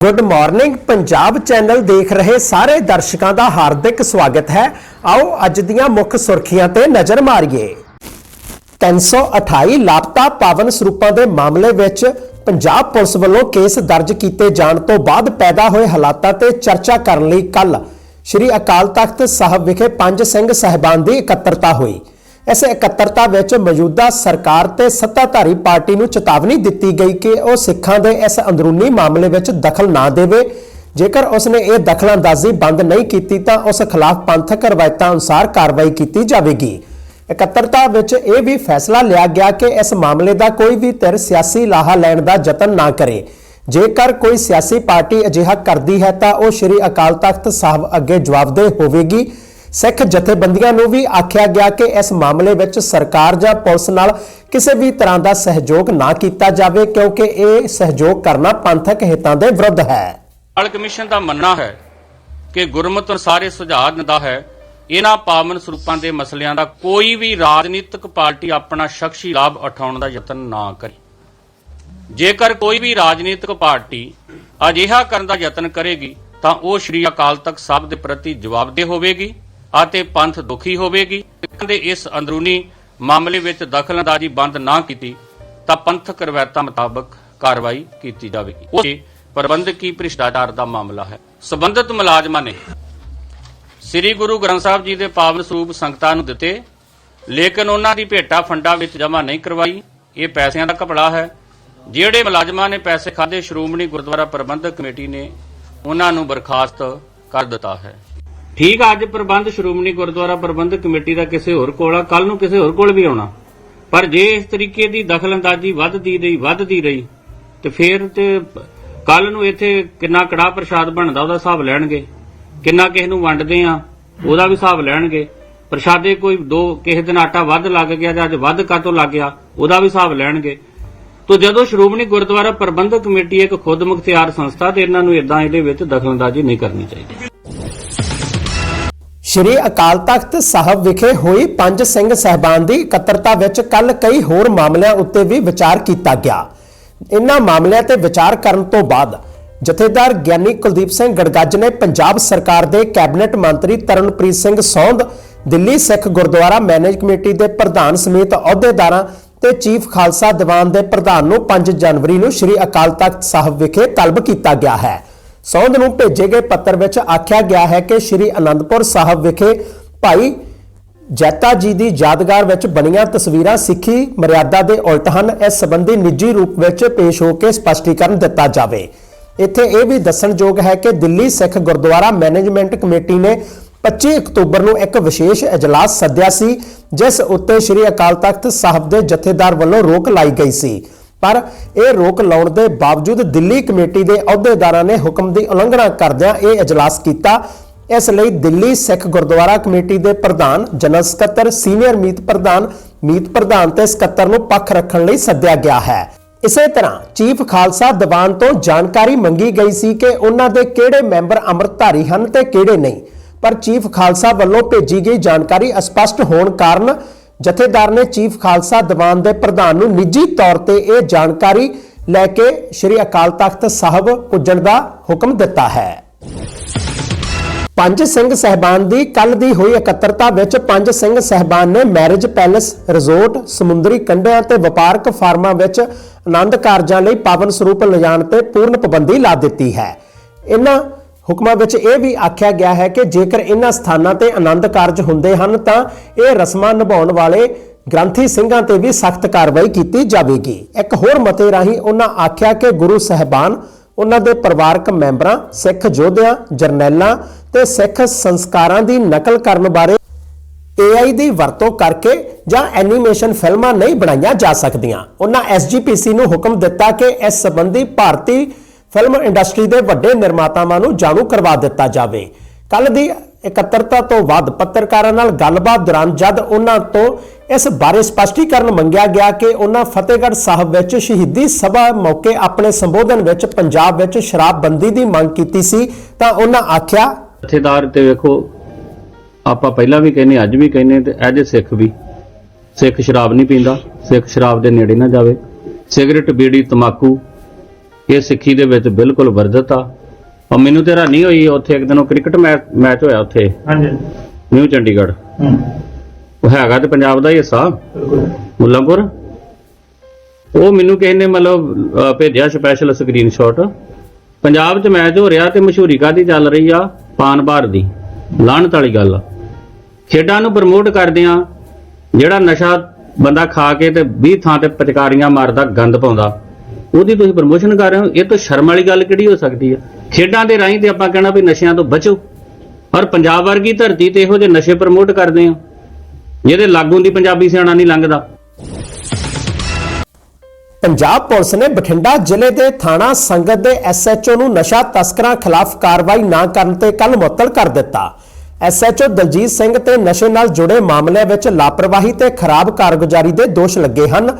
Good morning Punjab channel ਦੇਖ ਰਹੇ ਸਾਰੇ ਦਰਸ਼ਕਾਂ ਦਾ ਹਾਰਦਿਕ ਸਵਾਗਤ ਹੈ। ਆਓ ਅੱਜ ਦੀਆਂ ਮੁੱਖ ਸੁਰਖੀਆਂ ਤੇ ਨਜ਼ਰ ਮਾਰੀਏ। 328 ਲਾਪਤਾ ਪਾਵਨ ਸਰੂਪਾਂ ਦੇ ਮਾਮਲੇ ਵਿੱਚ ਪੰਜਾਬ ਪੁਲਿਸ ਵੱਲੋਂ ਕੇਸ ਦਰਜ ਕੀਤੇ ਜਾਣ ਤੋਂ ਬਾਅਦ ਪੈਦਾ ਹੋਏ ਹਾਲਾਤਾਂ ਤੇ ਚਰਚਾ ਕਰਨ ਲਈ ਕੱਲ ਸ੍ਰੀ ਅਕਾਲ ਤਖਤ ਸਾਹਿਬ ਵਿਖੇ ਪੰਜ ਸਿੰਘ ਸਹਿਬਾਨ ਦੀ ਇਕੱਤਰਤਾ ਹੋਈ। ਇਸ ਇਕੱਤਰਤਾ ਵਿੱਚ ਮੌਜੂਦਾ ਸਰਕਾਰ ਤੇ ਸੱਤਾਧਾਰੀ ਪਾਰਟੀ ਨੂੰ ਚੇਤਾਵਨੀ ਦਿੱਤੀ ਗਈ ਕਿ ਉਹ ਸਿੱਖਾਂ ਦੇ ਇਸ ਅੰਦਰੂਨੀ ਮਾਮਲੇ ਵਿੱਚ ਦਖਲ ਨਾ ਦੇਵੇ। ਜੇਕਰ ਉਸਨੇ ਇਹ ਦਖਲਅੰਦਾਜ਼ੀ ਬੰਦ ਨਹੀਂ ਕੀਤੀ ਤਾਂ ਉਸ ਖਿਲਾਫ ਪੰਥਕ ਰਵਾਇਤਾਂ ਅਨੁਸਾਰ ਕਾਰਵਾਈ ਕੀਤੀ ਜਾਵੇਗੀ। ਇਕੱਤਰਤਾ ਵਿੱਚ ਇਹ ਵੀ ਫੈਸਲਾ ਲਿਆ ਗਿਆ ਕਿ ਇਸ ਮਾਮਲੇ ਦਾ ਕੋਈ ਵੀ ਧਿਰ ਸਿਆਸੀ ਲਾਹਾ ਲੈਣ ਦਾ ਯਤਨ ਨਾ ਕਰੇ। ਜੇਕਰ ਕੋਈ ਸਿਆਸੀ ਪਾਰਟੀ ਅਜਿਹਾ ਕਰਦੀ ਹੈ ਤਾਂ ਉਹ ਸ੍ਰੀ ਅਕਾਲ ਤਖਤ ਸਾਹਿਬ ਅੱਗੇ ਜਵਾਬਦੇਹ ਹੋਵੇਗੀ। ਸਿੱਖ ਜਥੇਬੰਦੀਆਂ ਨੂੰ ਵੀ ਆਖਿਆ ਗਿਆ ਕਿ ਇਸ ਮਾਮਲੇ ਵਿੱਚ ਸਰਕਾਰ ਜਾਂ ਪੁਲਿਸ ਨਾਲ ਕਿਸੇ ਵੀ ਤਰ੍ਹਾਂ ਦਾ ਸਹਿਯੋਗ ਨਾ ਕੀਤਾ ਜਾਵੇ, ਕਿਉਂਕਿ ਇਹ ਸਹਿਯੋਗ ਕਰਨਾ ਪੰਥਕ ਹਿੱਤਾਂ ਦੇ ਵਿਰੁੱਧ ਹੈ। ਨਾਲ ਕਮਿਸ਼ਨ ਦਾ ਮੰਨਣਾ ਹੈ ਕਿ ਗੁਰਮਤਿ ਅਨੁਸਾਰ ਇਹ ਸੁਝਾਅ ਦਿੰਦਾ ਹੈ, ਇਹਨਾਂ ਪਾਵਨ ਸਰੂਪਾਂ ਦੇ ਮਸਲਿਆਂ ਦਾ ਕੋਈ ਵੀ ਰਾਜਨੀਤਿਕ ਪਾਰਟੀ ਆਪਣਾ ਸ਼ਖਸੀ ਲਾਭ ਉਠਾਉਣ ਦਾ ਯਤਨ ਨਾ ਕਰੇ। ਜੇਕਰ ਕੋਈ ਵੀ ਰਾਜਨੀਤਿਕ ਪਾਰਟੀ ਅਜਿਹਾ ਕਰਨ ਦਾ ਯਤਨ ਕਰੇਗੀ, ਤਾਂ ਉਹ ਸ਼੍ਰੀ ਅਕਾਲ ਤਖਤ ਸਾਹਿਬ ਦੇ ਪ੍ਰਤੀ ਜਵਾਬਦੇਹ ਹੋਵੇਗੀ। ਅਤੇ ਪੰਥ ਦੁਖੀ ਹੋਵੇਗੀ। ਦੇ ਇਸ ਅੰਦਰੂਨੀ ਮਾਮਲੇ ਵਿੱਚ ਦਖਲਅੰਦਾਜ਼ੀ ਬੰਦ ਨਾ ਕੀਤੀ, ਤਾਂ ਪੰਥਕ ਰਵਾਇਤਾਂ ਮੁਤਾਬਕ ਕਾਰਵਾਈ ਕੀਤੀ ਜਾਵੇਗੀ। ਉਹ ਪ੍ਰਬੰਧਕੀ ਭ੍ਰਿਸ਼ਟਾਚਾਰ ਦਾ ਮਾਮਲਾ ਹੈ। ਸਬੰਧਤ ਮੁਲਾਜ਼ਮਾਂ ਨੇ ਸ੍ਰੀ ਗੁਰੂ ਗ੍ਰੰਥ ਸਾਹਿਬ ਜੀ ਦੇ ਪਾਵਨ ਸਰੂਪ ਸੰਗਤਾਂ ਨੂੰ ਦਿੱਤੇ, ਲੇਕਿਨ ਉਹਨਾਂ ਦੀ ਭੇਟਾ ਫੰਡਾਂ ਵਿੱਚ ਜਮ੍ਹਾਂ ਨਹੀਂ ਕਰਵਾਈ। ਇਹ ਪੈਸਿਆਂ ਦਾ ਘਪਲਾ ਹੈ। ਜਿਹੜੇ ਮੁਲਾਜ਼ਮਾਂ ਨੇ ਪੈਸੇ ਖਾਦੇ ਸ਼੍ਰੋਮਣੀ ਗੁਰਦੁਆਰਾ ਪ੍ਰਬੰਧਕ ਕਮੇਟੀ ਨੇ ਉਹਨਾਂ ਨੂੰ ਬਰਖਾਸਤ ਕਰ ਦਿੱਤਾ ਹੈ। ਠੀਕ ਆ, ਅੱਜ ਪ੍ਰਬੰਧ ਸ਼੍ਰੋਮਣੀ ਗੁਰਦੁਆਰਾ ਪ੍ਰਬੰਧਕ ਕਮੇਟੀ ਦਾ ਕਿਸੇ ਹੋਰ ਕੋਲ ਆ ਕੱਲ ਨੂੰ ਕਿਸੇ ਹੋਰ ਕੋਲ ਵੀ ਆਉਣਾ। ਪਰ ਜੇ ਇਸ ਤਰੀਕੇ ਦੀ ਦਖਲਅੰਦਾਜ਼ੀ ਵੱਧਦੀ ਰਹੀ ਵੱਧਦੀ ਰਹੀ, ਤੇ ਫੇਰ ਤੇ ਕੱਲ ਨੂੰ ਇੱਥੇ ਕਿੰਨਾ ਕੜਾ ਪ੍ਰਸ਼ਾਦ ਬਣਦਾ, ਉਹਦਾ ਹਿਸਾਬ ਲੈਣਗੇ। ਕਿੰਨਾ ਕਿਸੇ ਨੂੰ ਵੰਡਦੇ ਆ, ਉਹਦਾ ਵੀ ਹਿਸਾਬ ਲੈਣਗੇ। ਪ੍ਰਸ਼ਾਦੇ ਕੋਈ ਦੋ, ਕਿਸੇ ਦਿਨ ਆਟਾ ਵੱਧ ਲੱਗ ਗਿਆ ਜਾਂ ਅੱਜ ਵੱਧ ਕਾਤੋਂ ਲੱਗ ਗਿਆ, ਉਹਦਾ ਵੀ ਹਿਸਾਬ ਲੈਣਗੇ। ਤੋ ਜਦੋਂ ਸ਼੍ਰੋਮਣੀ ਗੁਰਦੁਆਰਾ ਪ੍ਰਬੰਧਕ ਕਮੇਟੀ ਇੱਕ ਖੁਦ ਮੁਖਤਿਆਰ ਸੰਸਥਾ, ਤੇ ਇਹਨਾਂ ਨੂੰ ਇਦਾਂ ਇਹਦੇ ਵਿੱਚ ਦਖਲਅੰਦਾਜ਼ੀ ਨਹੀਂ ਕਰਨੀ ਚਾਹੀਦੀ। ਸ਼੍ਰੀ ਅਕਾਲ ਤਖਤ ਸਾਹਿਬ ਵਿਖੇ ਹੋਈ ਪੰਜ ਸਿੰਘ ਸਹਿਬਾਨ ਦੀ ਇਕੱਤਰਤਾ ਵਿੱਚ ਕੱਲ ਕਈ ਹੋਰ ਮਾਮਲਿਆਂ ਉੱਤੇ ਵੀ ਵਿਚਾਰ ਕੀਤਾ ਗਿਆ। ਇਨ੍ਹਾਂ ਮਾਮਲਿਆਂ ਤੇ ਵਿਚਾਰ ਕਰਨ ਤੋਂ ਬਾਅਦ ਜਥੇਦਾਰ ਗਿਆਨੀ ਕੁਲਦੀਪ ਸਿੰਘ ਗੜਗੱਜ ਨੇ ਪੰਜਾਬ ਸਰਕਾਰ ਦੇ ਕੈਬਨਿਟ ਮੰਤਰੀ ਤਰਨਪ੍ਰੀਤ ਸਿੰਘ ਸੌਂਦ ਦਿੱਲੀ ਸਿੱਖ ਗੁਰਦੁਆਰਾ ਮੈਨੇਜ ਕਮੇਟੀ ਦੇ ਪ੍ਰਧਾਨ ਸਮੇਤ ਅਹੁਦੇਦਾਰਾਂ ਤੇ ਚੀਫ ਖਾਲਸਾ ਦੀਵਾਨ ਦੇ ਪ੍ਰਧਾਨ ਨੂੰ 5 ਜਨਵਰੀ ਨੂੰ ਸ਼੍ਰੀ ਅਕਾਲ ਤਖਤ ਸਾਹਿਬ ਵਿਖੇ ਤਲਬ ਕੀਤਾ ਗਿਆ ਹੈ। ਸੌਂਦ ਨੂੰ ਭੇਜੇ ਗਏ ਪੱਤਰ ਵਿੱਚ ਆਖਿਆ ਗਿਆ ਹੈ ਕਿ ਸ਼੍ਰੀ ਅਨੰਦਪੁਰ ਸਾਹਿਬ ਵਿਖੇ ਭਾਈ ਜੈਤਾ ਜੀ ਦੀ ਯਾਦਗਾਰ ਵਿੱਚ ਬਣੀਆਂ ਤਸਵੀਰਾਂ ਸਿੱਖੀ ਮਰਿਆਦਾ ਦੇ ਉਲਟ ਹਨ। ਇਸ ਸੰਬੰਧੀ ਨਿੱਜੀ ਰੂਪ ਵਿੱਚ ਪੇਸ਼ ਹੋ ਕੇ ਸਪਸ਼ਟੀਕਰਨ ਦਿੱਤਾ ਜਾਵੇ। ਇੱਥੇ ਇਹ ਵੀ ਦੱਸਣਯੋਗ ਹੈ ਕਿ ਦਿੱਲੀ ਸਿੱਖ ਗੁਰਦੁਆਰਾ ਮੈਨੇਜਮੈਂਟ ਕਮੇਟੀ ਨੇ 25 ਅਕਤੂਬਰ ਨੂੰ ਇੱਕ ਵਿਸ਼ੇਸ਼ ਇਜਲਾਸ ਸੱਦਿਆ ਸੀ, ਜਿਸ ਉੱਤੇ ਸ੍ਰੀ ਅਕਾਲ ਤਖਤ ਸਾਹਿਬ ਦੇ ਜਥੇਦਾਰ ਵੱਲੋਂ ਰੋਕ ਲਾਈ ਗਈ ਸੀ। ਪਰ ਇਹ ਰੋਕ ਲਾਉਣ ਦੇ ਬਾਵਜੂਦ ਦਿੱਲੀ ਕਮੇਟੀ ਦੇ ਅਹੁਦੇਦਾਰਾਂ ਨੇ ਹੁਕਮ ਦੀ ਉਲੰਘਣਾ ਕਰਦਿਆਂ ਇਹ ਇਜਲਾਸ ਕੀਤਾ। ਇਸ ਲਈ ਦਿੱਲੀ ਸਿੱਖ ਗੁਰਦੁਆਰਾ ਕਮੇਟੀ ਦੇ ਪ੍ਰਧਾਨ, ਜਨਰਲ ਸਕੱਤਰ, ਸੀਨੀਅਰ ਮੀਤ ਪ੍ਰਧਾਨ ਮੀਤ ਪ੍ਰਧਾਨ ਤੇ ਸਕੱਤਰ ਨੂੰ ਪੱਖ ਰੱਖਣ ਲਈ ਸੱਦਿਆ ਗਿਆ ਹੈ। ਇਸੇ ਤਰ੍ਹਾਂ ਚੀਫ ਖਾਲਸਾ ਦੀਵਾਨ ਤੋਂ ਜਾਣਕਾਰੀ ਮੰਗੀ ਗਈ ਸੀ ਕਿ ਉਹਨਾਂ ਦੇ ਕਿਹੜੇ ਮੈਂਬਰ ਅੰਮ੍ਰਿਤਧਾਰੀ ਹਨ ਤੇ ਕਿਹੜੇ ਨਹੀਂ। ਪਰ ਚੀਫ ਖਾਲਸਾ ਵੱਲੋਂ ਭੇਜੀ ਗਈ ਜਾਣਕਾਰੀ ਅਸਪਸ਼ਟ ਹੋਣ ਕਾਰਨ ਜਥੇਦਾਰ ਨੇ ਚੀਫ ਖਾਲਸਾ ਦੀਵਾਨ ਦੇ ਪ੍ਰਧਾਨ ਨੂੰ ਨਿੱਜੀ ਤੌਰ ਤੇ ਇਹ ਜਾਣਕਾਰੀ ਲੈ ਕੇ ਸ੍ਰੀ ਅਕਾਲ ਤਖਤ ਸਾਹਿਬ ਪੁੱਜਣ ਦਾ ਹੁਕਮ ਦਿੱਤਾ ਹੈ। ਪੰਜ ਸਿੰਘ ਸਹਿਬਾਨ ਦੀ ਕੱਲ ਦੀ ਹੋਈ ਇਕੱਤਰਤਾ ਵਿੱਚ ਪੰਜ ਸਿੰਘ ਸਹਿਬਾਨ ਨੇ ਮੈਰਿਜ ਪੈਲੇਸ, ਰਿਜ਼ੋਰਟ, ਸਮੁੰਦਰੀ ਕੰਢਿਆਂ ਤੇ ਵਪਾਰਕ ਫਾਰਮਾਂ ਵਿੱਚ ਆਨੰਦ ਕਾਰਜਾਂ ਲਈ ਪਾਵਨ ਸਰੂਪ ਲਿਜਾਣ ਤੇ ਪੂਰਨ ਪਾਬੰਦੀ ਲਾ ਦਿੱਤੀ ਹੈ। ਇਹਨਾਂ ਹੁਕਮਾਂ ਵਿੱਚ ਇਹ ਵੀ ਆਖਿਆ ਗਿਆ ਹੈ ਕਿ ਜੇਕਰ ਇਹਨਾਂ ਸਥਾਨਾਂ ਤੇ ਆਨੰਦ ਕਾਰਜ ਹੁੰਦੇ ਹਨ, ਤਾਂ ਇਹ ਰਸਮਾਂ ਨਿਭਾਉਣ ਵਾਲੇ ਗ੍ਰੰਥੀ ਸਿੰਘਾਂ ਤੇ ਵੀ ਸਖਤ ਕਾਰਵਾਈ ਕੀਤੀ ਜਾਵੇਗੀ। ਇੱਕ ਹੋਰ ਮਤੇ ਰਾਹੀਂ ਉਹਨਾਂ ਆਖਿਆ ਕਿ ਗੁਰੂ ਸਹਿਬਾਨ, ਉਹਨਾਂ ਦੇ ਪਰਿਵਾਰਕ ਮੈਂਬਰਾਂ, ਸਿੱਖ ਯੋਧਿਆਂ, ਜਰਨੈਲਾਂ ਤੇ ਸਿੱਖ ਸੰਸਕਾਰਾਂ ਦੀ ਨਕਲ ਕਰਨ ਬਾਰੇ AI ਦੀ ਵਰਤੋਂ ਕਰਕੇ ਜਾਂ ਐਨੀਮੇਸ਼ਨ ਫਿਲਮਾਂ ਨਹੀਂ ਬਣਾਈਆਂ ਜਾ ਸਕਦੀਆਂ। ਉਹਨਾਂ SGPC ਨੂੰ ਹੁਕਮ ਦਿੱਤਾ ਕਿ ਇਸ ਸੰਬੰਧੀ ਭਾਰਤੀ ਫਿਲਮ ਇੰਡਸਟਰੀ ਦੇ ਵੱਡੇ ਨਿਰਮਾਤਾਵਾਂ ਨੂੰ ਜਾਣੂ ਕਰਵਾ ਦਿੱਤਾ ਜਾਵੇ। ਕੱਲ ਦੀ ਇਕੱਤਰਤਾ ਤੋਂ ਬਾਅਦ ਪੱਤਰਕਾਰਾਂ ਨਾਲ ਗੱਲਬਾਤ ਦੌਰਾਨ ਜਦ ਉਹਨਾਂ ਤੋਂ ਇਸ ਬਾਰੇ ਸਪਸ਼ਟੀਕਰਨ ਮੰਗਿਆ ਗਿਆ ਕਿ ਉਹਨਾਂ ਫਤਿਹਗੜ੍ਹ ਸਾਹਿਬ ਵਿੱਚ ਸ਼ਹੀਦੀ ਸਭਾ ਮੌਕੇ ਆਪਣੇ ਸੰਬੋਧਨ ਵਿੱਚ ਪੰਜਾਬ ਵਿੱਚ ਸ਼ਰਾਬਬੰਦੀ ਦੀ ਮੰਗ ਕੀਤੀ ਸੀ, ਤਾਂ ਉਹਨਾਂ ਆਖਿਆ, ਜਥੇਦਾਰ ਤੇ ਵੇਖੋ, ਆਪਾਂ ਪਹਿਲਾਂ ਵੀ ਕਹਿੰਨੇ ਅੱਜ ਵੀ ਕਹਿੰਨੇ ਤੇ ਐਜ ਸਿੱਖ ਵੀ, ਸਿੱਖ ਸ਼ਰਾਬ ਨਹੀਂ ਪੀਂਦਾ, ਸਿੱਖ ਸ਼ਰਾਬ ਦੇ ਨੇੜੇ ਨਾ ਜਾਵੇ। ਸਿਗਰਟ, ਬੀੜੀ, ਤਮਾਕੂ ਇਹ ਸਿੱਖੀ ਦੇ ਵਿੱਚ ਬਿਲਕੁਲ ਵਰਜਿਤ ਆ। ਔਰ ਮੈਨੂੰ ਤੇ ਹੈਰਾਨੀ ਹੋਈ ਉੱਥੇ ਇੱਕ ਦਿਨ ਉਹ ਕ੍ਰਿਕਟ ਮੈਚ ਮੈਚ ਹੋਇਆ ਉੱਥੇ। ਹਾਂਜੀ। ਨਿਊ ਚੰਡੀਗੜ੍ਹ। ਹੂੰ। ਉਹ ਹੈਗਾ ਤੇ ਪੰਜਾਬ ਦਾ ਹੀ ਹਿੱਸਾ। ਬਿਲਕੁਲ। ਮੁੱਲਾਂਪੁਰ। ਉਹ ਮੈਨੂੰ ਕਿਸੇ ਨੇ ਮਤਲਬ ਭੇਜਿਆ ਸਪੈਸ਼ਲ ਸਕਰੀਨਸ਼ਾਟ ਪੰਜਾਬ 'ਚ ਮੈਚ ਹੋ ਰਿਹਾ ਤੇ ਮਸ਼ਹੂਰੀ ਕਾਦੀ ਚੱਲ ਰਹੀ ਆ? ਪਾਨ ਬਾਰ ਦੀ। ਲਾਹਣਤ ਵਾਲੀ ਗੱਲ ਆ। ਖੇਡਾਂ ਨੂੰ ਪ੍ਰਮੋਟ ਕਰਦੇ ਆ। ਜਿਹੜਾ ਨਸ਼ਾ ਬੰਦਾ ਖਾ ਕੇ ਤੇ 20 ਥਾਂ ਤੇ ਪਚਕਾਰੀਆਂ ਮਾਰਦਾ ਗੰਦ ਪਾਉਂਦਾ। ਉਹਦੀ ਤੁਸੀਂ ਪ੍ਰਮੋਸ਼ਨ ਕਰ ਰਹੇ ਹੋ, ਇਹ ਤਾਂ ਸ਼ਰਮ ਵਾਲੀ ਗੱਲ ਕਿਹੜੀ ਹੋ ਸਕਦੀ ਹੈ ਖੇਡਾਂ ਦੇ ਰਾਹੀਂ ਤੇ ਆਪਾਂ ਕਹਿਣਾ ਵੀ ਨਸ਼ਿਆਂ ਤੋਂ ਬਚੋ। ਔਰ ਪੰਜਾਬ ਵਰਗੀ ਧਰਤੀ ਤੇ ਇਹੋ ਜਿਹੇ ਨਸ਼ੇ ਪ੍ਰਮੋਟ ਕਰਦੇ ਆ ਜਿਹਦੇ ਲਾਗੂ ਦੀ ਪੰਜਾਬੀ ਸਿਆਣਾ ਨਹੀਂ ਲੰਘਦਾ। ਪੰਜਾਬ ਪੁਲਿਸ ਨੇ ਬਠਿੰਡਾ ਜ਼ਿਲ੍ਹੇ ਦੇ ਥਾਣਾ ਸੰਗਤ ਦੇ ਐਸਐਚਓ ਨੂੰ ਨਸ਼ਾ ਤਸਕਰਾਂ ਖਿਲਾਫ ਕਾਰਵਾਈ ਨਾ ਕਰਨ ਤੇ ਕੱਲ ਮੁਅੱਤਲ ਕਰ ਦਿੱਤਾ। ਐਸਐਚਓ ਦਲਜੀਤ ਸਿੰਘ ਤੇ ਨਸ਼ੇ ਨਾਲ ਜੁੜੇ ਮਾਮਲਿਆਂ ਵਿੱਚ ਲਾਪਰਵਾਹੀ ਤੇ ਖਰਾਬ ਕਾਰਗੁਜ਼ਾਰੀ ਦੇ ਦੋਸ਼ ਲੱਗੇ ਹਨ।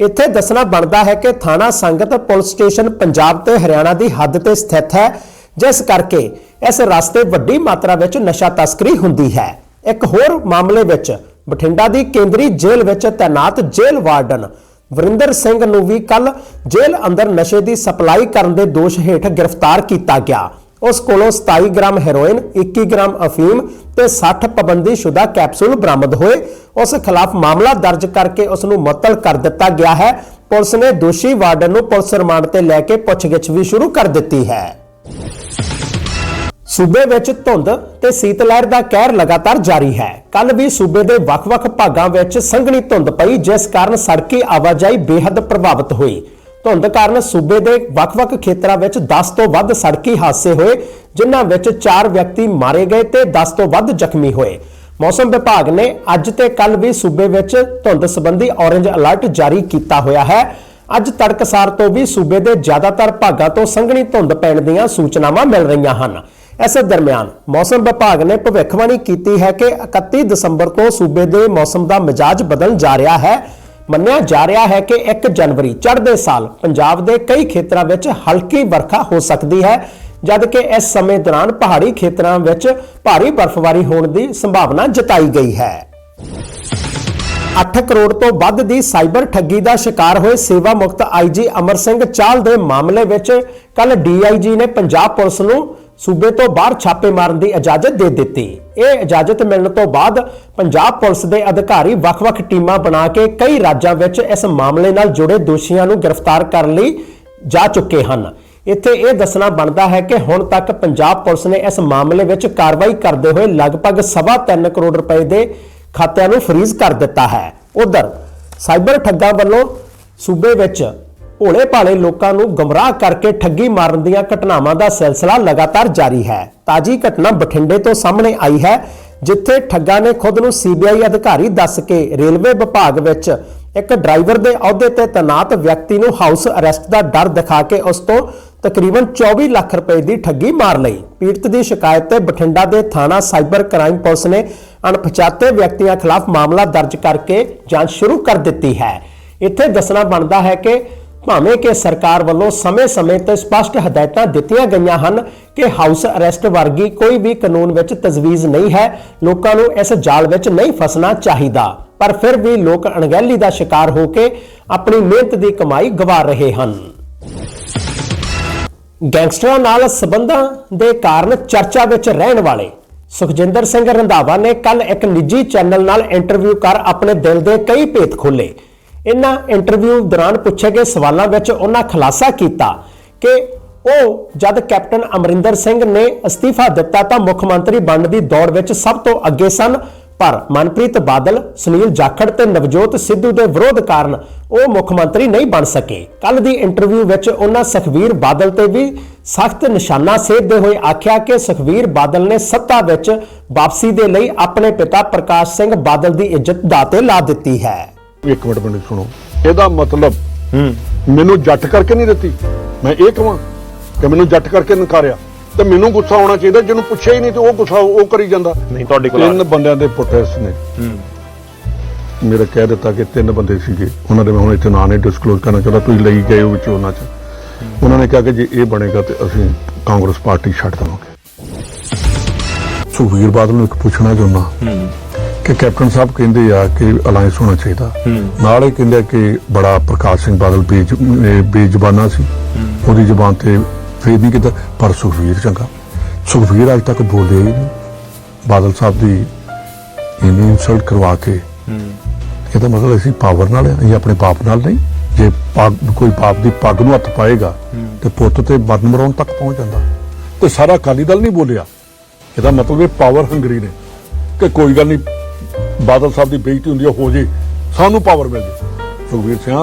ਇੱਥੇ ਦੱਸਣਾ ਬਣਦਾ ਹੈ ਕਿ ਥਾਣਾ ਸੰਗਤ ਪੁਲਿਸ ਸਟੇਸ਼ਨ ਪੰਜਾਬ ਤੇ ਹਰਿਆਣਾ ਦੀ ਹੱਦ ਤੇ ਸਥਿਤ ਹੈ, ਜਿਸ ਕਰਕੇ ਇਸ ਰਸਤੇ ਵੱਡੀ ਮਾਤਰਾ ਵਿੱਚ ਨਸ਼ਾ ਤਸਕਰੀ ਹੁੰਦੀ ਹੈ। ਇੱਕ ਹੋਰ ਮਾਮਲੇ ਵਿੱਚ ਬਠਿੰਡਾ ਦੀ ਕੇਂਦਰੀ ਜੇਲ੍ਹ ਵਿੱਚ ਤੈਨਾਤ ਜੇਲ੍ਹ ਵਾਰਡਨ ਵਰਿੰਦਰ ਸਿੰਘ ਨੂੰ ਵੀ ਕੱਲ ਜੇਲ੍ਹ ਅੰਦਰ ਨਸ਼ੇ ਦੀ ਸਪਲਾਈ ਕਰਨ ਦੇ ਦੋਸ਼ ਹੇਠ ਗ੍ਰਿਫਤਾਰ ਕੀਤਾ ਗਿਆ। ਉਸ ਕੋਲੋਂ 27 ਗ੍ਰਾਮ ਹੈਰੋਇਨ 21 ਗ੍ਰਾਮ ਅਫੀਮ ਤੇ 60 ਪਾਬੰਦੀਸ਼ੁਦਾ ਕੈਪਸੂਲ ਬਰਾਮਦ ਹੋਏ। ਉਸ ਖਿਲਾਫ ਮਾਮਲਾ ਦਰਜ ਕਰਕੇ ਉਸ ਨੂੰ ਮੁਅੱਤਲ ਕਰ ਦਿੱਤਾ ਗਿਆ ਹੈ। ਪੁਲਿਸ ਨੇ ਦੋਸ਼ੀ ਵਾਰਡਨ ਨੂੰ ਪੁਲਿਸ ਰਿਮਾਂਡ ਤੇ ਲੈ ਕੇ ਪੁੱਛਗਿੱਛ ਵੀ ਸ਼ੁਰੂ ਕਰ ਦਿੱਤੀ ਹੈ। ਸੂਬੇ ਵਿੱਚ ਧੁੰਦ ਤੇ ਸੀਤ ਲਹਿਰ ਦਾ ਕਹਿਰ ਲਗਾਤਾਰ ਜਾਰੀ ਹੈ। ਕੱਲ ਵੀ ਸੂਬੇ ਦੇ ਵੱਖ-ਵੱਖ ਭਾਗਾਂ ਵਿੱਚ ਸੰਘਣੀ ਧੁੰਦ ਪਈ, ਜਿਸ ਕਾਰਨ ਸੜਕੀ ਆਵਾਜਾਈ ਬੇਹੱਦ ਪ੍ਰਭਾਵਿਤ ਹੋਈ। ਧੁੰਦ ਕਾਰਨ ਸੂਬੇ ਦੇ ਵੱਖ-ਵੱਖ ਖੇਤਰਾਂ ਵਿੱਚ 10 ਤੋਂ ਵੱਧ ਸੜਕੀ ਹਾਦਸੇ ਹੋਏ, ਜਿਨ੍ਹਾਂ ਵਿੱਚ 4 ਵਿਅਕਤੀ ਮਾਰੇ ਗਏ ਤੇ 10 ਤੋਂ ਵੱਧ ਜ਼ਖਮੀ ਹੋਏ। ਮੌਸਮ ਵਿਭਾਗ ਨੇ ਅੱਜ ਤੇ ਕੱਲ ਵੀ ਸੂਬੇ ਵਿੱਚ ਧੁੰਦ ਸੰਬੰਧੀ ਔਰੰਜ ਅਲਰਟ ਜਾਰੀ ਕੀਤਾ ਹੋਇਆ ਹੈ। ਅੱਜ ਤੜਕਸਾਰ ਤੋਂ ਵੀ ਸੂਬੇ ਦੇ ਜ਼ਿਆਦਾਤਰ ਭਾਗਾਂ ਤੋਂ ਸੰਘਣੀ ਧੁੰਦ ਪੈਣ ਦੀਆਂ ਸੂਚਨਾਵਾਂ ਮਿਲ ਰਹੀਆਂ ਹਨ। ਇਸ ਦਰਮਿਆਨ ਮੌਸਮ ਵਿਭਾਗ ਨੇ ਭਵਿੱਖਬਾਣੀ ਕੀਤੀ ਹੈ ਕਿ 31 ਦਸੰਬਰ ਤੋਂ ਸੂਬੇ ਦੇ ਮੌਸਮ ਦਾ ਮਿਜਾਜ ਬਦਲਣ ਜਾ ਰਿਹਾ ਹੈ। ਮੰਨਿਆ ਜਾ ਰਿਹਾ ਹੈ ਕਿ 1 ਜਨਵਰੀ ਚੜ੍ਹਦੇ ਸਾਲ ਪੰਜਾਬ ਦੇ ਕਈ ਖੇਤਰਾਂ ਵਿੱਚ ਹਲਕੀ ਵਰਖਾ ਹੋ ਸਕਦੀ ਹੈ ਜਦ ਕਿ ਇਸ ਸਮੇਂ ਦੌਰਾਨ ਪਹਾੜੀ ਖੇਤਰਾਂ ਵਿੱਚ ਭਾਰੀ ਬਰਫ਼ਬਾਰੀ ਹੋਣ ਦੀ ਸੰਭਾਵਨਾ ਜਤਾਈ ਗਈ ਹੈ। 8 ਕਰੋੜ ਤੋਂ ਵੱਧ ਦੀ ਸਾਈਬਰ ਠੱਗੀ ਦਾ ਸ਼ਿਕਾਰ ਹੋਏ ਸੇਵਾ ਮੁਕਤ ਆਈਜੀ ਅਮਰ ਸਿੰਘ ਚਾਲ ਦੇ ਮਾਮਲੇ ਵਿੱਚ ਕੱਲ ਡੀਆਈਜੀ ਨੇ ਪੰਜਾਬ ਪੁਲਿਸ ਨੂੰ ਸੂਬੇ ਤੋਂ ਬਾਹਰ ਛਾਪੇ ਮਾਰਨ ਦੀ ਇਜਾਜ਼ਤ ਦੇ ਦਿੱਤੀ। ਇਹ ਇਜਾਜ਼ਤ ਮਿਲਣ ਤੋਂ ਬਾਅਦ ਪੰਜਾਬ ਪੁਲਿਸ ਦੇ ਅਧਿਕਾਰੀ ਵੱਖ-ਵੱਖ ਟੀਮਾਂ ਬਣਾ ਕੇ ਕਈ ਰਾਜਾਂ ਵਿੱਚ ਇਸ ਮਾਮਲੇ ਨਾਲ ਜੁੜੇ ਦੋਸ਼ੀਆਂ ਨੂੰ ਗ੍ਰਿਫਤਾਰ ਕਰਨ ਲਈ ਜਾ ਚੁੱਕੇ ਹਨ। ਇੱਥੇ ਇਹ ਦੱਸਣਾ ਬਣਦਾ ਹੈ ਕਿ ਹੁਣ ਤੱਕ ਪੰਜਾਬ ਪੁਲਿਸ ਨੇ ਇਸ ਮਾਮਲੇ ਵਿੱਚ ਕਾਰਵਾਈ ਕਰਦੇ ਹੋਏ ਲਗਭਗ 3.5 ਕਰੋੜ ਰੁਪਏ ਦੇ ਖਾਤਿਆਂ ਨੂੰ ਫ੍ਰੀਜ਼ ਕਰ ਦਿੱਤਾ ਹੈ। ਉਧਰ ਸਾਈਬਰ ਠੱਗਾਂ ਵੱਲੋਂ ਸੂਬੇ ਵਿੱਚ ਭੋਲੇ ਭਾਲੇ ਲੋਕਾਂ ਨੂੰ ਗਮਰਾਹ ਕਰਕੇ ਠੱਗੀ ਮਾਰਨ ਦੀਆਂ ਘਟਨਾਵਾਂ ਦਾ ਸਿਲਸਿਲਾ ਲਗਾਤਾਰ ਜਾਰੀ ਹੈ। ਤਾਜੀ ਘਟਨਾ ਬਠਿੰਡੇ ਤੋਂ ਸਾਹਮਣੇ ਆਈ ਹੈ, ਜਿੱਥੇ ਠੱਗਾਂ ਨੇ ਖੁਦ ਨੂੰ ਸੀਬੀਆਈ ਅਧਿਕਾਰੀ ਦੱਸ ਕੇ ਰੇਲਵੇ ਵਿਭਾਗ ਵਿੱਚ ਇੱਕ ਡਰਾਈਵਰ ਦੇ ਅਹੁਦੇ ਤੇ ਤੈਨਾਤ ਵਿਅਕਤੀ ਨੂੰ ਹਾਊਸ ਅਰੈਸਟ ਦਾ ਡਰ ਦਿਖਾ ਕੇ ਉਸ ਤੋਂ ਤਕਰੀਬਨ 24 ਲੱਖ ਰੁਪਏ ਦੀ ਠੱਗੀ ਮਾਰ ਲਈ। ਪੀੜਤ ਦੀ ਸ਼ਿਕਾਇਤ ਤੇ ਬਠਿੰਡਾ ਦੇ ਥਾਣਾ ਸਾਈਬਰ ਕ੍ਰਾਈਮ ਪੁਲਿਸ ਨੇ ਅਣਪਛਾਤੇ ਵਿਅਕਤੀਆਂ ਖਿਲਾਫ ਮਾਮਲਾ ਦਰਜ ਕਰਕੇ ਜਾਂਚ ਸ਼ੁਰੂ ਕਰ ਦਿੱਤੀ ਹੈ। ਇੱਥੇ ਦੱਸਣਾ ਬਣਦਾ ਹੈ ਕਿ ਭਾਵੇਂ ਕਿ ਸਰਕਾਰ ਵੱਲੋਂ ਸਮੇਂ-ਸਮੇਂ ਤੇ ਸਪਸ਼ਟ ਹਦਾਇਤਾਂ ਦਿੱਤੀਆਂ ਗਈਆਂ ਹਨ ਕਿ ਹਾਊਸ ਅਰੈਸਟ ਵਰਗੀ ਕੋਈ ਵੀ ਕਾਨੂੰਨ ਵਿੱਚ ਤਜਵੀਜ਼ ਨਹੀਂ ਹੈ, ਲੋਕਾਂ ਨੂੰ ਇਸ ਜਾਲ ਵਿੱਚ ਨਹੀਂ ਫਸਣਾ ਚਾਹੀਦਾ। ਪਰ ਫਿਰ ਵੀ ਲੋਕ ਅਣਗਹਿਲੀ ਦਾ ਸ਼ਿਕਾਰ ਹੋ ਕੇ ਆਪਣੀ ਮਿਹਨਤ ਦੀ ਕਮਾਈ ਗਵਾ ਰਹੇ ਹਨ। ਗੈਂਗਸਟਰਾਂ ਨਾਲ ਸਬੰਧਾਂ ਦੇ ਕਾਰਨ ਚਰਚਾ ਵਿੱਚ ਰਹਿਣ ਵਾਲੇ ਸੁਖਜਿੰਦਰ ਸਿੰਘ ਰੰਧਾਵਾ ਨੇ ਕੱਲ ਇੱਕ ਨਿੱਜੀ ਚੈਨਲ ਨਾਲ ਇੰਟਰਵਿਊ ਕਰ ਆਪਣੇ ਦਿਲ ਦੇ ਕਈ ਭੇਤ ਖੋਲੇ ਇਹਨਾਂ ਇੰਟਰਵਿਊ ਦੌਰਾਨ ਪੁੱਛੇ ਗਏ ਸਵਾਲਾਂ ਵਿੱਚ ਉਹਨਾਂ ਖੁਲਾਸਾ ਕੀਤਾ ਕਿ ਉਹ ਜਦ ਕੈਪਟਨ ਅਮਰਿੰਦਰ ਸਿੰਘ ਨੇ ਅਸਤੀਫਾ ਦਿੱਤਾ ਤਾਂ ਮੁੱਖ ਮੰਤਰੀ ਬਣਨ ਦੀ ਦੌੜ ਵਿੱਚ ਸਭ ਤੋਂ ਅੱਗੇ ਸਨ, ਪਰ ਮਨਪ੍ਰੀਤ ਬਾਦਲ, ਸੁਨੀਲ ਜਾਖੜ ਤੇ ਨਵਜੋਤ ਸਿੱਧੂ ਦੇ ਵਿਰੋਧ ਕਾਰਨ ਉਹ ਮੁੱਖ ਮੰਤਰੀ ਨਹੀਂ ਬਣ ਸਕੇ। ਕੱਲ ਦੀ ਇੰਟਰਵਿਊ ਵਿੱਚ ਉਹਨਾਂ ਸੁਖਵੀਰ ਬਾਦਲ ਤੇ ਵੀ ਸਖਤ ਨਿਸ਼ਾਨਾ ਸੇਧਦੇ ਹੋਏ ਆਖਿਆ ਕਿ ਸੁਖਵੀਰ ਬਾਦਲ ਨੇ ਸੱਤਾ ਵਿੱਚ ਵਾਪਸੀ ਦੇ ਲਈ ਆਪਣੇ ਪਿਤਾ ਪ੍ਰਕਾਸ਼ ਸਿੰਘ ਬਾਦਲ ਦੀ ਇੱਜ਼ਤ ਦਾਤੇ ਲਾ ਦਿੱਤੀ ਹੈ। ਇੱਕ ਮਿੰਟ ਮੈਨੂੰ ਸੁਣੋ। ਇਹਦਾ ਮਤਲਬ ਮੈਨੂੰ ਜੱਟ ਕਰਕੇ ਨਹੀਂ ਦਿੱਤੀ। ਮੈਂ ਇਹ ਕਹਾਂ ਕਿ ਮੈਨੂੰ ਜੱਟ ਕਰਕੇ ਨਕਾਰਿਆ। ਤੇ ਮੈਨੂੰ ਗੁੱਸਾ ਆਉਣਾ ਚਾਹੀਦਾ ਜਿਹਨੂੰ ਪੁੱਛਿਆ ਹੀ ਨਹੀਂ ਤੇ ਉਹ ਗੁੱਸਾ ਉਹ ਕਰੀ ਜਾਂਦਾ। ਨਹੀਂ ਤੁਹਾਡੇ ਕੋਲ ਤਿੰਨ ਬੰਦਿਆਂ ਦੇ ਪੁੱਟਰਸ ਨੇ। ਮੇਰਾ ਕਹਿ ਦਿੱਤਾ ਕਿ ਤਿੰਨ ਬੰਦੇ ਸੀਗੇ। ਉਹਨਾਂ ਦੇ ਮੈਂ ਹੁਣ ਇੱਥੇ ਨਾਂ ਨਹੀਂ ਡਿਸਕਲੋਜ਼ ਕਰਨਾ ਚਾਹੁੰਦਾ। ਤੁਸੀਂ ਲਈ ਗਏ ਹੋ ਵਿੱਚ ਉਹਨਾਂ 'ਚ। ਉਹਨਾਂ ਨੇ ਕਿਹਾ ਕਿ ਜੇ ਇਹ ਬਣੇਗਾ ਤੇ ਅਸੀਂ ਕਾਂਗਰਸ ਪਾਰਟੀ ਛੱਡ ਦੇਵਾਂਗੇ। ਸੁਖਬੀਰ ਬਾਦਲ ਨੂੰ ਇੱਕ ਪੁੱਛਣਾ ਚਾਹੁੰਦਾ। ਕਿ ਕੈਪਟਨ ਸਾਹਿਬ ਕਹਿੰਦੇ ਆ ਕਿ ਅਲਾਈਅੰਸ ਹੋਣਾ ਚਾਹੀਦਾ। ਨਾਲ ਹੀ ਕਹਿੰਦੇ ਕਿ ਬੜਾ ਪ੍ਰਕਾਸ਼ ਸਿੰਘ ਬਾਦਲ ਬੇਜ ਬੇਜ਼ਬਾਨਾ ਸੀ। ਉਹਦੀ ਜ਼ੁਬਾਨ ਤੇ ਫੇਰ ਨਹੀਂ ਕਿਤਾ ਪਰ ਸੁਖਵੀਰ ਚੰਗਾ। ਸੁਖਵੀਰ ਅੱਜ ਤੱਕ ਬੋਲੇ ਹੀ ਨਹੀਂ। ਬਾਦਲ ਸਾਹਿਬ ਦੀ ਇੰਨੀ ਇਨਸਲਟ ਕਰਵਾ ਕੇ। ਇਹਦਾ ਮਤਲਬ ਅਸੀਂ ਪਾਵਰ ਨਾਲ ਅਸੀਂ ਆਪਣੇ ਬਾਪ ਨਾਲ ਨਹੀਂ। ਜੇ ਕੋਈ ਬਾਪ ਦੀ ਪੱਗ ਨੂੰ ਹੱਥ ਪਾਏਗਾ ਤੇ ਪੁੱਤ ਤੇ ਮਰਨ ਮਰਾਉਣ ਤੱਕ ਪਹੁੰਚ ਜਾਂਦਾ। ਤੇ ਸਾਰਾ ਅਕਾਲੀ ਦਲ ਨਹੀਂ ਬੋਲਿਆ। ਇਹਦਾ ਮਤਲਬ ਇਹ ਪਾਵਰ ਹੰਗਰੀ ਨੇ। ਕਿ ਕੋਈ ਗੱਲ ਨਹੀਂ ਬਾਦਲ ਸਾਹਿਬ ਦੀ ਬੇਇੱਜ਼ਤੀ ਹੁੰਦੀ ਹੋ ਜੇ ਸਾਨੂੰ ਪਾਵਰ ਮਿਲ ਜੇ। ਸੁਖਵੀਰ ਸਿੰਘ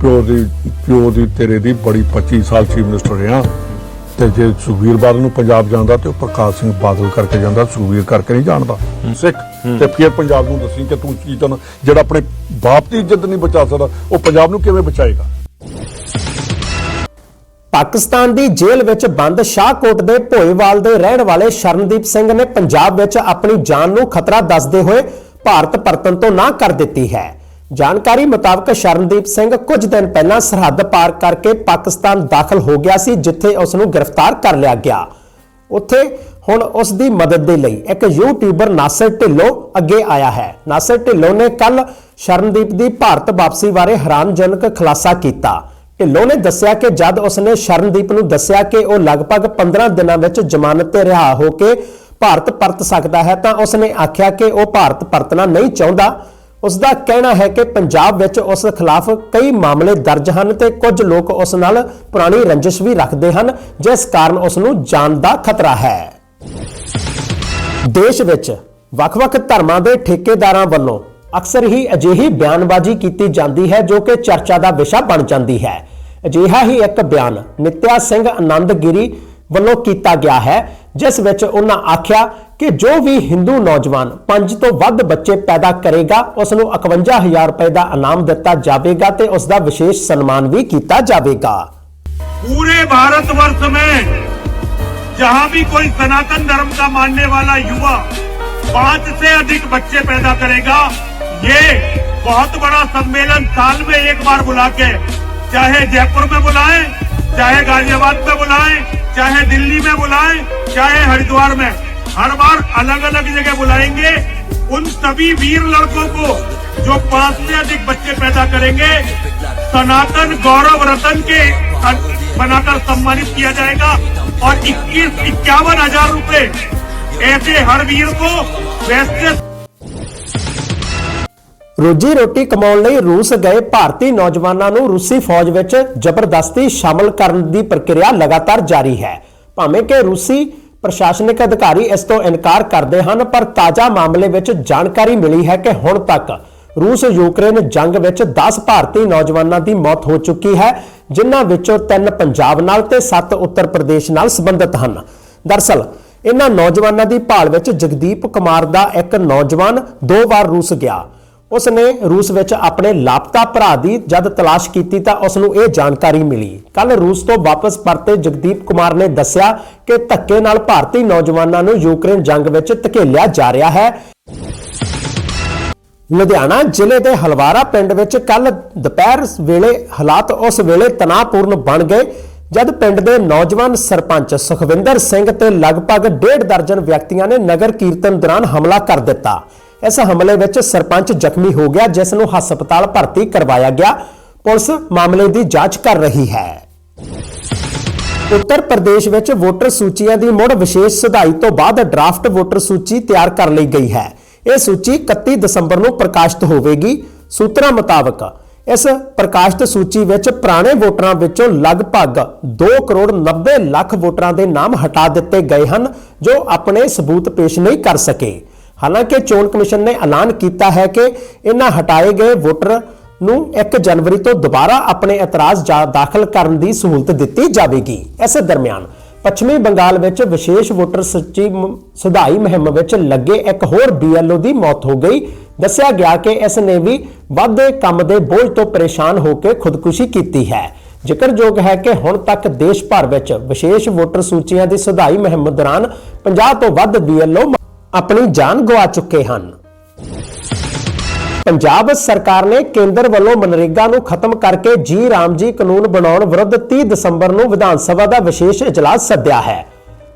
ਪਿਓ ਦੀ ਪਿਓ ਦੀ ਤੇਰੇ ਦੀ ਬੜੀ 25 ਸਾਲ ਚੀਫ ਮਿਨਿਸਟਰ ਰਿਹਾ ਤੇ ਜੇ ਸੁਖਵੀਰ ਬਾਦਲ ਨੂੰ ਪੰਜਾਬ ਜਾਂਦਾ ਤੇ ਉਹ ਪ੍ਰਕਾਸ਼ ਸਿੰਘ ਬਾਦਲ ਕਰਕੇ ਜਾਂਦਾ ਸੁਖਵੀਰ ਕਰਕੇ ਨਹੀਂ ਜਾਣਦਾ। ਸਿੱਖ ਤੇ ਫਿਰ ਪੰਜਾਬ ਨੂੰ ਦੱਸੀ ਕਿ ਤੂੰ ਕੀ ਚਾਹੁੰਦਾ ਜਿਹੜਾ ਆਪਣੇ ਬਾਪ ਦੀ ਇੱਜ਼ਤ ਨਹੀਂ ਬਚਾ ਸਕਦਾ ਉਹ ਪੰਜਾਬ ਨੂੰ ਕਿਵੇਂ ਬਚਾਏਗਾ? ਪਾਕਿਸਤਾਨ ਦੀ ਜੇਲ੍ਹ ਵਿੱਚ ਬੰਦ ਸ਼ਾਹਕੋਟ ਦੇ ਭੋਏਵਾਲ ਦੇ ਰਹਿਣ ਵਾਲੇ ਸ਼ਰਨਦੀਪ ਸਿੰਘ ਨੇ ਪੰਜਾਬ ਵਿੱਚ ਆਪਣੀ ਜਾਨ ਨੂੰ ਖਤਰਾ ਦੱਸਦੇ ਹੋਏ ਭਾਰਤ ਪਰਤਣ ਤੋਂ ਨਾ ਕਰ ਦਿੱਤੀ ਹੈ। ਜਾਣਕਾਰੀ ਮੁਤਾਬਕ ਸ਼ਰਨਦੀਪ ਸਿੰਘ ਕੁਝ ਦਿਨ ਪਹਿਲਾਂ ਸਰਹੱਦ ਪਾਰ ਕਰਕੇ ਪਾਕਿਸਤਾਨ ਦਾਖਲ ਹੋ ਗਿਆ ਸੀ, ਜਿੱਥੇ ਉਸ ਨੂੰ ਗ੍ਰਿਫਤਾਰ ਕਰ ਲਿਆ ਗਿਆ। ਉੱਥੇ ਹੁਣ ਉਸ ਦੀ ਮਦਦ ਦੇ ਲਈ ਇੱਕ ਯੂਟਿਊਬਰ ਨਾਸਰ ਢਿੱਲੋਂ ਅੱਗੇ ਆਇਆ ਹੈ। ਨਾਸਰ ਢਿੱਲੋਂ ਨੇ ਕੱਲ ਸ਼ਰਨਦੀਪ ਦੀ ਭਾਰਤ ਵਾਪਸੀ ਬਾਰੇ ਹੈਰਾਨਜਨਕ ਖੁਲਾਸਾ ਕੀਤਾ। ਢਿੱਲੋਂ ਨੇ ਦੱਸਿਆ ਕਿ ਜਦ ਉਸਨੇ ਸ਼ਰਨਦੀਪ ਨੂੰ ਦੱਸਿਆ ਕਿ ਉਹ ਲਗਭਗ 15 ਦਿਨਾਂ ਵਿੱਚ ਜ਼ਮਾਨਤ ਤੇ ਰਿਹਾ ਹੋ ਕੇ ਭਾਰਤ ਪਰਤ ਸਕਦਾ ਹੈ, ਤਾਂ ਉਸਨੇ ਆਖਿਆ ਕਿ ਉਹ ਭਾਰਤ ਪਰਤਣਾ ਨਹੀਂ ਚਾਹੁੰਦਾ। ਉਸ ਦਾ ਕਹਿਣਾ ਹੈ ਕਿ ਪੰਜਾਬ ਵਿੱਚ ਉਸ ਖਿਲਾਫ ਕਈ ਮਾਮਲੇ ਦਰਜ ਹਨ ਤੇ ਕੁਝ ਲੋਕ ਉਸ ਨਾਲ ਪੁਰਾਣੀ ਰੰਜਿਸ਼ ਵੀ ਰੱਖਦੇ ਹਨ, ਜਿਸ ਕਾਰਨ ਉਸ ਨੂੰ ਜਾਨ ਦਾ ਖਤਰਾ ਹੈ। ਦੇਸ਼ ਵਿੱਚ ਵੱਖ-ਵੱਖ ਧਰਮਾਂ ਦੇ ਠੇਕੇਦਾਰਾਂ ਵੱਲੋਂ ਅਕਸਰ ਹੀ ਅਜਿਹੀ ਬਿਆਨਬਾਜ਼ੀ ਕੀਤੀ ਜਾਂਦੀ ਹੈ ਜੋ ਕਿ ਚਰਚਾ ਦਾ ਵਿਸ਼ਾ ਬਣ ਜਾਂਦੀ ਹੈ ਅਜਿਹਾ ਹੀ ਇੱਕ ਬਿਆਨ ਨਿਤਿਆ ਸਿੰਘ ਆਨੰਦਗਿਰੀ ਵੱਲੋਂ ਕੀਤਾ ਗਿਆ ਹੈ ਜਿਸ ਵਿੱਚ ਉਹਨਾਂ ਆਖਿਆ ਕਿ ਜੋ ਵੀ ਹਿੰਦੂ ਨੌਜਵਾਨ ਪੰਜ ਤੋਂ ਵੱਧ ਬੱਚੇ ਪੈਦਾ ਕਰੇਗਾ ਉਸ ਨੂੰ 51000 ਰੁਪਏ ਦਾ ਇਨਾਮ ਦਿੱਤਾ ਜਾਵੇਗਾ ਤੇ ਉਸ ਦਾ ਵਿਸ਼ੇਸ਼ ਸਨਮਾਨ ਵੀ ਕੀਤਾ ਜਾਵੇਗਾ पूरे भारतवर्ष में जहां भी कोई सनातन धर्म का मानने वाला युवा पांच से अधिक बच्चे पैदा करेगा ये बहुत बड़ा सम्मेलन साल में एक बार बुला के चाहे जयपुर में बुलाएँ, चाहे गाजियाबाद में बुलाएँ, चाहे दिल्ली में बुलाएँ, चाहे हरिद्वार में, हर बार अलग अलग जगह बुलाएँगे। उन सभी वीर लड़कों को जो पाँच से अधिक बच्चे पैदा करेंगे, सनातन गौरव रतन के बनाकर सम्मानित किया जाएगा और इक्कीस इक्यावन हज़ार रूपए ऐसे हर वीर को वैसे ਰੋਜੀ ਰੋਟੀ ਕਮਾਉਣ ਲਈ ਰੂਸ ਗਏ ਭਾਰਤੀ ਨੌਜਵਾਨਾਂ ਨੂੰ ਰੂਸੀ ਫੌਜ ਵਿੱਚ ਜ਼ਬਰਦਸਤੀ ਸ਼ਾਮਲ ਕਰਨ ਦੀ ਪ੍ਰਕਿਰਿਆ ਲਗਾਤਾਰ ਜਾਰੀ ਹੈ। ਭਾਵੇਂ ਕਿ ਰੂਸੀ ਪ੍ਰਸ਼ਾਸਨਿਕ ਅਧਿਕਾਰੀ ਇਸ ਤੋਂ ਇਨਕਾਰ ਕਰਦੇ ਹਨ, ਪਰ ਤਾਜ਼ਾ ਮਾਮਲੇ ਵਿੱਚ ਜਾਣਕਾਰੀ ਮਿਲੀ ਹੈ ਕਿ ਹੁਣ ਤੱਕ ਰੂਸ ਯੂਕਰੇਨ ਜੰਗ ਵਿੱਚ 10 ਭਾਰਤੀ ਨੌਜਵਾਨਾਂ ਦੀ ਮੌਤ ਹੋ ਚੁੱਕੀ ਹੈ, ਜਿਨ੍ਹਾਂ ਵਿੱਚੋਂ 3 ਪੰਜਾਬ ਨਾਲ ਤੇ 7 ਉੱਤਰ ਪ੍ਰਦੇਸ਼ ਨਾਲ ਸੰਬੰਧਿਤ ਹਨ। ਦਰਸਲ ਇਹਨਾਂ ਨੌਜਵਾਨਾਂ ਦੀ ਭਾਲ ਵਿੱਚ ਜਗਦੀਪ ਕੁਮਾਰ ਦਾ ਇੱਕ ਨੌਜਵਾਨ ਦੋ ਵਾਰ ਰੂਸ ਗਿਆ। ਉਸ ਨੇ ਰੂਸ ਵਿੱਚ ਆਪਣੇ ਲਾਪਤਾ ਭਰਾ ਦੀ ਜਦ ਤਲਾਸ਼ ਕੀਤੀ ਤਾਂ ਉਸ ਨੂੰ ਇਹ ਜਾਣਕਾਰੀ ਮਿਲੀ। ਕੱਲ ਰੂਸ ਤੋਂ ਵਾਪਸ ਪਰਤੇ ਜਗਦੀਪ ਕੁਮਾਰ ਨੇ ਦੱਸਿਆ ਕਿ ਧੱਕੇ ਨਾਲ ਭਾਰਤੀ ਨੌਜਵਾਨਾਂ ਨੂੰ ਯੂਕਰੇਨ ਜੰਗ ਵਿੱਚ ਧਕੇਲਿਆ ਜਾ ਰਿਹਾ ਹੈ। ਲੁਧਿਆਣਾ ਜ਼ਿਲ੍ਹੇ ਦੇ ਹਲਵਾਰਾ ਪਿੰਡ ਵਿੱਚ ਕੱਲ ਦੁਪਹਿਰ ਵੇਲੇ ਹਾਲਾਤ ਉਸ ਵੇਲੇ ਤਣਾਅਪੂਰਨ ਬਣ ਗਏ, ਜਦ ਪਿੰਡ ਦੇ ਨੌਜਵਾਨ ਸਰਪੰਚ ਸੁਖਵਿੰਦਰ ਸਿੰਘ ਤੇ ਲਗਭਗ ਡੇਢ ਦਰਜਨ ਵਿਅਕਤੀਆਂ ਨੇ ਨਗਰ ਕੀਰਤਨ ਦੌਰਾਨ ਹਮਲਾ ਕਰ ਦਿੱਤਾ। ਇਸ ਹਮਲੇ ਵਿੱਚ ਸਰਪੰਚ ਜ਼ਖਮੀ ਹੋ ਗਿਆ, ਜਿਸ ਨੂੰ ਹਸਪਤਾਲ ਭਰਤੀ ਕਰਵਾਇਆ ਗਿਆ। ਪੁਲਿਸ ਮਾਮਲੇ ਦੀ ਜਾਂਚ ਕਰ ਰਹੀ ਹੈ। ਉੱਤਰ ਪ੍ਰਦੇਸ਼ ਵਿੱਚ ਵੋਟਰ ਸੂਚੀਆਂ ਦੀ ਮੁੜ ਵਿਸ਼ੇਸ਼ ਸੁਧਾਈ ਤੋਂ ਬਾਅਦ ਡਰਾਫਟ ਵੋਟਰ ਸੂਚੀ ਤਿਆਰ ਕਰ ਲਈ ਗਈ ਹੈ। ਇਹ ਸੂਚੀ 31 ਦਸੰਬਰ ਨੂੰ ਪ੍ਰਕਾਸ਼ਿਤ ਹੋਵੇਗੀ। ਸੂਤਰਾਂ ਮੁਤਾਬਕ ਇਸ ਪ੍ਰਕਾਸ਼ਿਤ ਸੂਚੀ ਵਿੱਚ ਪੁਰਾਣੇ ਵੋਟਰਾਂ ਵਿੱਚੋਂ ਲਗਭਗ 2 ਕਰੋੜ 90 ਲੱਖ ਵੋਟਰਾਂ ਦੇ ਨਾਮ ਹਟਾ ਦਿੱਤੇ ਗਏ ਹਨ, ਜੋ ਆਪਣੇ ਸਬੂਤ ਪੇਸ਼ ਨਹੀਂ ਕਰ ਸਕੇ। ਹਾਲਾਂਕਿ ਚੋਣ ਕਮਿਸ਼ਨ ਨੇ ਐਲਾਨ ਕੀਤਾ ਹੈ ਕਿ ਇਹਨਾਂ ਹਟਾਏ ਗਏ ਵੋਟਰ ਨੂੰ 1 ਜਨਵਰੀ ਤੋਂ ਦੁਬਾਰਾ ਆਪਣੇ ਇਤਰਾਜ਼ ਜਾ- ਦਾਖਲ ਕਰਨ ਦੀ ਸਹੂਲਤ ਦਿੱਤੀ ਜਾਵੇਗੀ। ਇਸੇ ਦਰਮਿਆਨ ਪੱਛਮੀ ਬੰਗਾਲ ਵਿੱਚ ਵਿਸ਼ੇਸ਼ ਵੋਟਰ ਸੂਚੀ ਸੁਧਾਈ ਮੁਹਿੰਮ ਵਿੱਚ ਲੱਗੇ ਇੱਕ ਹੋਰ ਬੀਐਲਓ ਦੀ ਮੌਤ ਹੋ ਗਈ। ਦੱਸਿਆ ਗਿਆ ਕਿ ਇਸ ਨੇ ਵੀ ਵੱਧਦੇ ਕੰਮ ਦੇ ਬੋਝ ਤੋਂ ਪਰੇਸ਼ਾਨ ਹੋ ਕੇ ਖੁਦਕੁਸ਼ੀ ਕੀਤੀ ਹੈ। ਜ਼ਿਕਰਯੋਗ ਹੈ ਕਿ ਹੁਣ ਤੱਕ ਦੇਸ਼ ਭਰ ਵਿੱਚ ਵਿਸ਼ੇਸ਼ ਵੋਟਰ ਸੂਚੀਆਂ ਦੀ ਸੁਧਾਈ ਮੁਹਿੰਮ ਦੌਰਾਨ 50 ਤੋਂ ਵੱਧ ਬੀਐਲਓ ਆਪਣੀ ਜਾਨ ਗਵਾ ਚੁੱਕੇ ਹਨ। ਪੰਜਾਬ ਸਰਕਾਰ ਨੇ ਕੇਂਦਰ ਵੱਲੋਂ ਮਨਰੇਗਾ ਨੂੰ ਖਤਮ ਕਰਕੇ ਜੀ ਰਾਮ ਜੀ ਕਾਨੂੰਨ ਬਣਾਉਣ ਵਿਰੁੱਧ 30 ਦਸੰਬਰ ਨੂੰ ਵਿਧਾਨ ਸਭਾ ਦਾ ਵਿਸ਼ੇਸ਼ ਇਜਲਾਸ ਸੱਦਿਆ ਹੈ।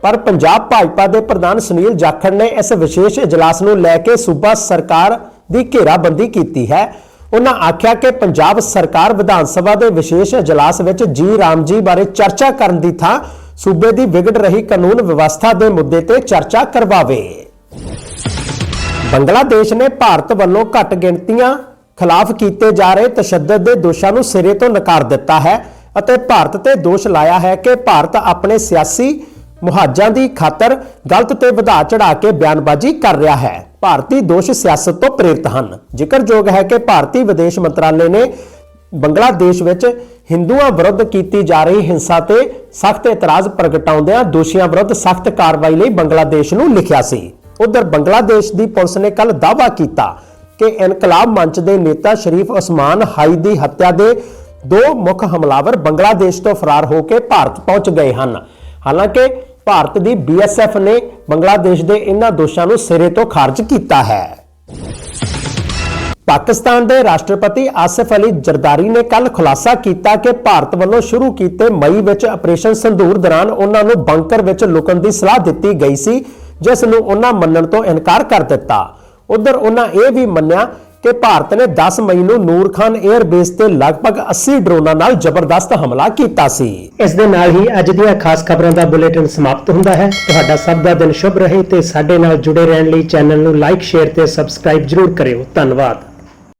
ਪਰ ਪੰਜਾਬ ਭਾਜਪਾ ਦੇ ਪ੍ਰਧਾਨ ਸੁਨੀਲ ਜਾਖੜ ਨੇ ਇਸ ਵਿਸ਼ੇਸ਼ ਇਜਲਾਸ ਨੂੰ ਲੈ ਕੇ ਸੂਬਾ ਸਰਕਾਰ ਦੀ ਘੇਰਾਬੰਦੀ ਕੀਤੀ ਹੈ। ਉਹਨਾਂ ਆਖਿਆ ਕਿ ਪੰਜਾਬ ਸਰਕਾਰ ਵਿਧਾਨ ਸਭਾ ਦੇ ਵਿਸ਼ੇਸ਼ ਇਜਲਾਸ ਵਿੱਚ ਜੀ ਰਾਮ ਜੀ ਬਾਰੇ ਚਰਚਾ ਕਰਨ ਦੀ ਥਾਂ ਸੂਬੇ ਦੀ ਵਿਗੜ ਰਹੀ ਕਾਨੂੰਨ ਵਿਵਸਥਾ ਦੇ ਮੁੱਦੇ ਤੇ ਚਰਚਾ ਕਰਵਾਵੇ। ਬੰਗਲਾਦੇਸ਼ ਨੇ ਭਾਰਤ ਵੱਲੋਂ ਘੱਟ ਗਿਣਤੀਆਂ ਖਿਲਾਫ ਕੀਤੇ ਜਾ ਰਹੇ ਤਸ਼ੱਦਦ ਦੇ ਦੋਸ਼ਾਂ ਨੂੰ ਸਿਰੇ ਤੋਂ ਨਕਾਰ ਦਿੱਤਾ ਹੈ ਅਤੇ ਭਾਰਤ ਤੇ ਦੋਸ਼ ਲਾਇਆ ਹੈ ਕਿ ਭਾਰਤ ਆਪਣੇ ਸਿਆਸੀ ਮੁਹਾਜਾਂ ਦੀ ਖਾਤਰ ਗਲਤ ਤੇ ਵਧਾ ਚੜਾ ਕੇ ਬਿਆਨਬਾਜ਼ੀ ਕਰ ਰਿਹਾ ਹੈ। ਭਾਰਤੀ ਦੋਸ਼ ਸਿਆਸਤ ਤੋਂ ਪ੍ਰੇਰਿਤ ਹਨ। ਜ਼ਿਕਰਯੋਗ ਹੈ ਕਿ ਭਾਰਤੀ ਵਿਦੇਸ਼ ਮੰਤਰਾਲੇ ਨੇ ਬੰਗਲਾਦੇਸ਼ ਵਿੱਚ ਹਿੰਦੂਆਂ ਵਿਰੁੱਧ ਕੀਤੀ ਜਾ ਰਹੀ ਹਿੰਸਾ ਤੇ ਸਖਤ ਇਤਰਾਜ਼ ਪ੍ਰਗਟਾਉਂਦਿਆਂ ਦੋਸ਼ੀਆਂ ਵਿਰੁੱਧ ਸਖਤ ਕਾਰਵਾਈ ਲਈ ਬੰਗਲਾਦੇਸ਼ ਨੂੰ ਲਿਖਿਆ ਸੀ। ਉਧਰ ਬੰਗਲਾਦੇਸ਼ ਦੀ ਪੁਲਿਸ ਨੇ ਕੱਲ ਦਾਅਵਾ ਕੀਤਾ ਕਿ ਇਨਕਲਾਬ ਮੰਚ ਦੇ ਨੇਤਾ ਸ਼ਰੀਫ ਉਸਮਾਨ ਹਾਈ ਦੀ ਹੱਤਿਆ ਦੇ ਦੋ ਮੁੱਖ ਹਮਲਾਵਰ ਬੰਗਲਾਦੇਸ਼ ਤੋਂ ਫਰਾਰ ਹੋ ਕੇ ਭਾਰਤ ਪਹੁੰਚ ਗਏ ਹਨ। ਹਾਲਾਂਕਿ ਭਾਰਤ ਦੀ ਬੀਐਸਐਫ ਨੇ ਬੰਗਲਾਦੇਸ਼ ਦੇ ਇਹਨਾਂ ਦੋਸ਼ਾਂ ਨੂੰ ਸਿਰੇ ਤੋਂ ਖਾਰਜ ਕੀਤਾ ਹੈ। ਪਾਕਿਸਤਾਨ ਦੇ ਰਾਸ਼ਟਰਪਤੀ ਆਸਿਫ ਅਲੀ ਜਰਦਾਰੀ ਨੇ ਕੱਲ ਖੁਲਾਸਾ ਕੀਤਾ ਕਿ ਭਾਰਤ ਵੱਲੋਂ ਸ਼ੁਰੂ ਕੀਤੇ ਮਈ ਵਿੱਚ ਆਪਰੇਸ਼ਨ ਸੰਧੂਰ ਦੌਰਾਨ ਉਹਨਾਂ ਨੂੰ ਬੰਕਰ ਵਿੱਚ ਲੁਕਣ ਦੀ ਸਲਾਹ ਦਿੱਤੀ ਗਈ ਸੀ। ਜਿਸ ਨੂੰ ਉਹਨਾਂ ਮੰਨਣ ਤੋਂ ਇਨਕਾਰ ਕਰ ਦਿੱਤਾ। ਉਧਰ ਉਹਨਾਂ ਇਹ ਵੀ ਮੰਨਿਆ ਕਿ ਭਾਰਤ ਨੇ 10 ਮਈ ਨੂੰ ਨੂਰ ਖਾਨ 에ਅਰਬੇਸ ਤੇ ਲਗਭਗ 80 ਡਰੋਨਾਂ ਨਾਲ ਜ਼ਬਰਦਸਤ ਹਮਲਾ ਕੀਤਾ ਸੀ। ਇਸ ਦੇ ਨਾਲ ਹੀ ਅੱਜ ਦੀਆਂ ਖਾਸ ਖਬਰਾਂ ਦਾ ਬੁਲੇਟਿਨ ਸਮਾਪਤ ਹੁੰਦਾ ਹੈ। ਤੁਹਾਡਾ ਸਭ ਦਾ ਦਿਨ ਸ਼ੁਭ ਰਹੇ ਤੇ ਸਾਡੇ ਨਾਲ ਜੁੜੇ ਰਹਿਣ ਲਈ ਚੈਨਲ ਨੂੰ ਲਾਈਕ, ਸ਼ੇਅਰ ਤੇ ਸਬਸਕ੍ਰਾਈਬ ਜਰੂਰ ਕਰਿਓ। ਧੰਨਵਾਦ।